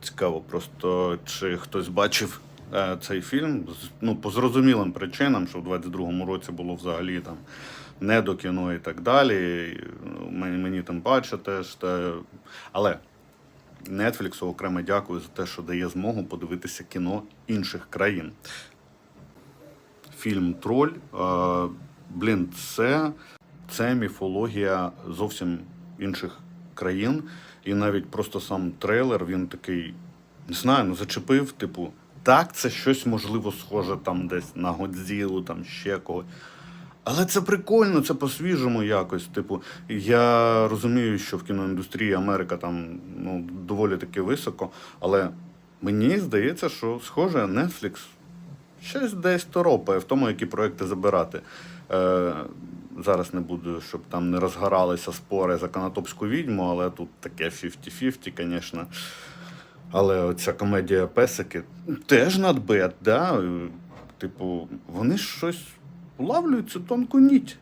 Цікаво, просто чи хтось бачив е, цей фільм ну, по зрозумілим причинам, що в 22-му році було взагалі там не до кіно і так далі. Ну, мені, мені тим паче теж. Та... Але Netflix окремо дякую за те, що дає змогу подивитися кіно інших країн. Фільм Троль. Е, блін, це, це міфологія зовсім інших країн. І навіть просто сам трейлер, він такий, не знаю, ну зачепив, типу, так, це щось можливо схоже там десь на Годзілу, там ще когось. Але це прикольно, це по-свіжому якось. Типу, я розумію, що в кіноіндустрії Америка там ну, доволі таки високо, але мені здається, що схоже Netflix щось десь торопає в тому, які проекти забирати. Е, зараз не буду, щоб там не розгоралися спори за канатопську відьму, але тут таке 50-50, звісно. Але оця комедія песики теж надбет, да? Типу, вони щось улавлюють цю тонку ніть.